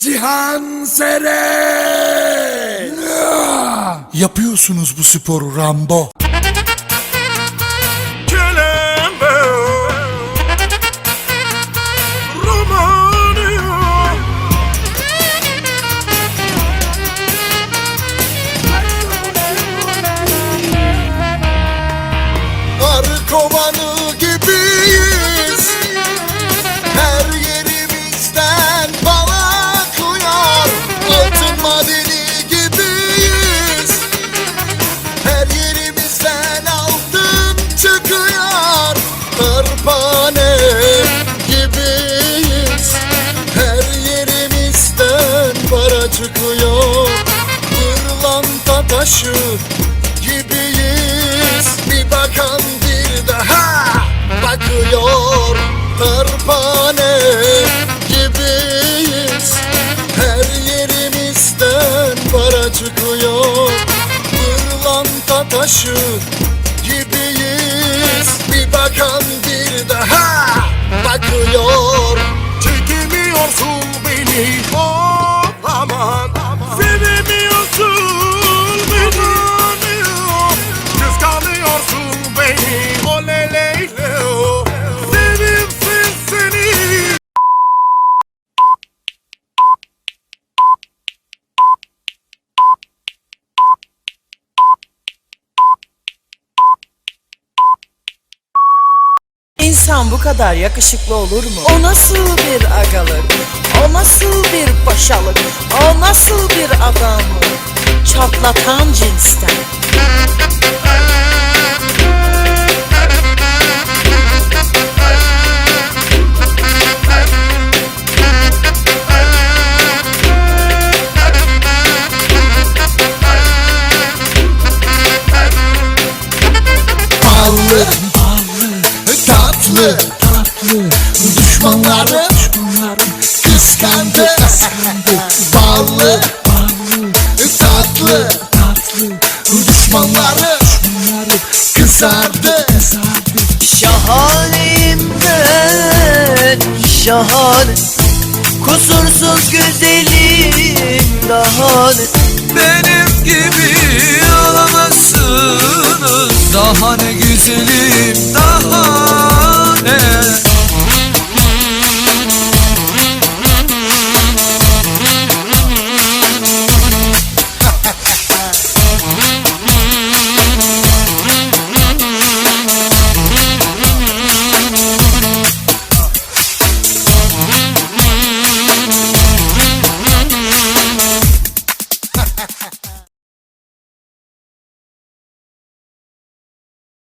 Cihan Sere. Yapıyorsunuz bu sporu Rambo. Kovanı gibiyiz çıkıyor Pırlanta taşı gibiyiz. Bir bakan bir daha bakıyor Darphane gibiyiz. Her yerimizden para çıkıyor. Pırlanta taşı gibiyiz. Bir bakan bir daha İnsan bu kadar yakışıklı olur mu? O nasıl bir agalık? O nasıl bir paşalık? O nasıl bir adamlık? Çatlatan cinsten. Ballı, tatlı, tatlı. Düşmanları, kıskandı, Ballı, tatlı, tatlı. Düşmanları, kızardı, Şahaneyim ben şahane. Kusursuz güzelim daha ne Benim gibi alamazsınız. Daha ne güzelim